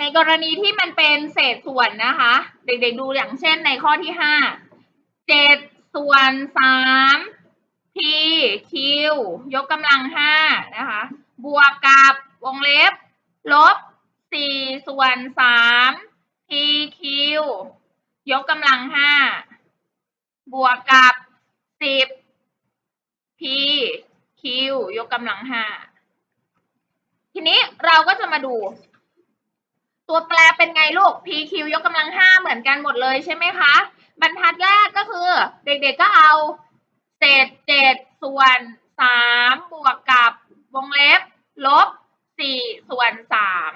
ในกรณีที่มันเป็นเศษส่วนนะคะ เด็กๆดูอย่างเช่นในข้อที่ห้าเจ็ดส่วนสาม p q ยกกำลังห้านะคะ บวกกับวงเล็บ ลบสี่ส่วนสาม p q ยกกำลังห้าบวกกับสิบ p q ยกกำลังห้าทีนี้เราก็จะมาดู ตัวแปรเป็นไงลูก pq ยกกำลังห้าเหมือนกันหมดเลยใช่ไหมคะ บรรทัดแรกก็คือ เด็กๆก็เอาเศษเจ็ดส่วนสามบวกกับวงเล็บ ลบสี่ส่วนสาม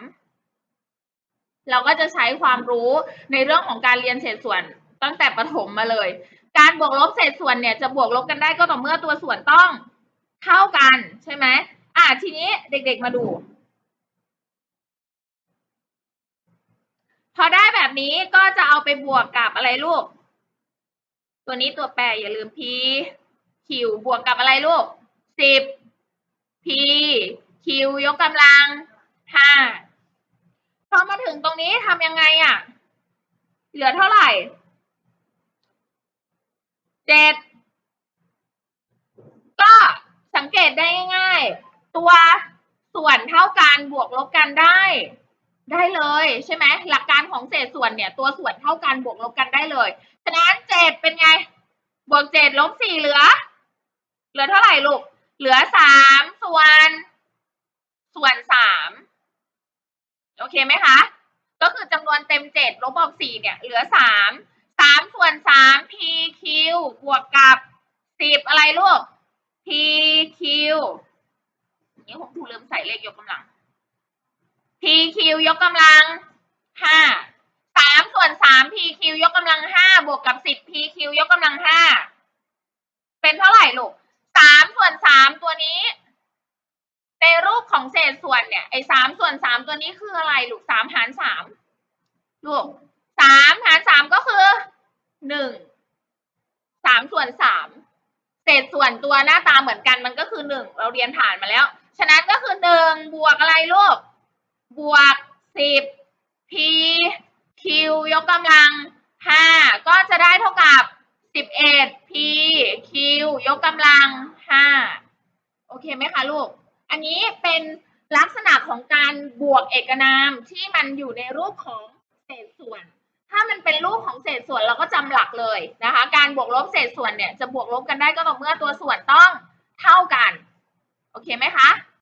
เราก็จะใช้ความรู้ในเรื่องของการเรียนเศษส่วนตั้งแต่ประถมมาเลย การบวกลบเศษส่วนเนี่ยจะบวกลบกันได้ก็ต่อเมื่อตัวส่วนต้องเท่ากันใช่ไหมอะทีนี้เด็กๆมาดู พอได้แบบ นี้ก็จะเอาไปบวกกับอะไรลูก ตัวนี้ตัวแปรอย่าลืม p q บวกกับอะไรลูกสิบ p q ยกกำลังห้าพอมาถึงตรงนี้ทำยังไงอะ่ะ เหลือเท่าไหร่เจ็ดก็สังเกตได้ง่ายๆ ตัวส่วนเท่ากันบวกลบกันได้ ได้เลยใช่ไหมหลักการของเศษส่วนเนี่ย ตัวส่วนเท่ากันบวกลบกันได้เลยฉะนั้นเจ็ดเป็นไง บวกเจ็ดลบสี่เหลือ เหลือเท่าไหร่ลูก เหลือสามส่วน ส่วนสามโอเคไหมคะ ก็คือจำนวนเต็มเจ็ดลบออกสี่เนี่ย เหลือสามสามส่วนสาม pq บวกกับสิบอะไรลูก pq นี่ผมถูกลืมใส่เลขยกกำลัง pq ยกกำลังห้าสามส่วนสาม pq ยกกำลังห้าบวกกับสิบ pq ยกกำลังห้าเป็นเท่าไหร่ลูกสามส่วนสามตัวนี้ ในรูปของเศษส่วนเนี่ยไอ้สามส่วนสามตัวนี้คืออะไรลูกสามหารสามลูกสามหารสามก็คือหนึ่งสามส่วนสามเศษส่วนตัวหน้าตาเหมือนกันมันก็คือหนึ่งเราเรียนผ่านมาแล้ว ฉะนั้นก็คือหนึ่งบวกอะไรลูก บวกสิบ p q ยกกำลังห้าก็จะได้เท่ากับสิบเอ็ด p q ยกกำลังห้าโอเคไหมคะลูก อันนี้เป็นลักษณะของการบวกเอกนามที่มันอยู่ในรูปของเศษส่วน ถ้ามันเป็นรูปของเศษส่วนเราก็จำหลักเลยนะคะ การบวกลบเศษส่วนเนี่ยจะบวกลบกันได้ก็ต่อเมื่อตัวส่วนต้องเท่ากัน โอเคไหมคะ